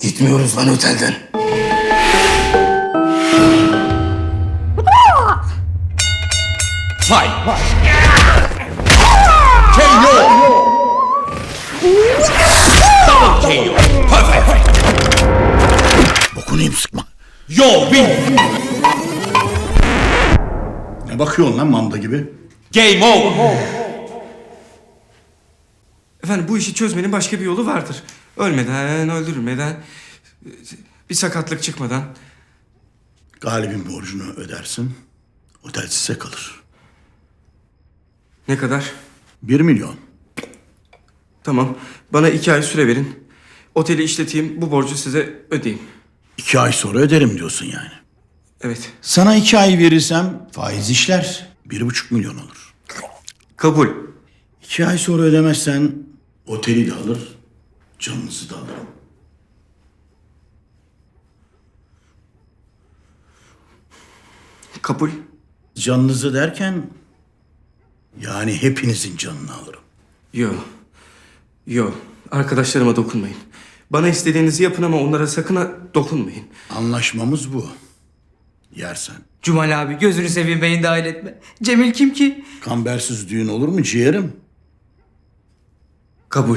Gitmiyoruz lan otelden. Fight! KO! Yiyeyim sıkma. Yo win! Ne bakıyorsun lan manda gibi? Game over! Efendim bu işi çözmenin başka bir yolu vardır. Ölmeden, öldürmeden, bir sakatlık çıkmadan. Galibin borcunu ödersin. Otel size kalır. Ne kadar? Bir milyon. Tamam. Bana iki ay süre verin. Oteli işleteyim, bu borcu size ödeyeyim. İki ay sonra öderim diyorsun yani. Evet. Sana iki ay verirsem faiz işler. Bir buçuk milyon olur. Kabul. İki ay sonra ödemezsen oteli de alır, canınızı da alırım. Kabul. Canınızı derken yani hepinizin canını alırım. Yo. Yo. Arkadaşlarıma dokunmayın. Bana istediğinizi yapın ama onlara sakın ha dokunmayın. Anlaşmamız bu. Yersen. Cumal abi gözünü seveyim beni dahil etme. Cemil kim ki? Kambersiz düğün olur mu ciğerim? Kabul.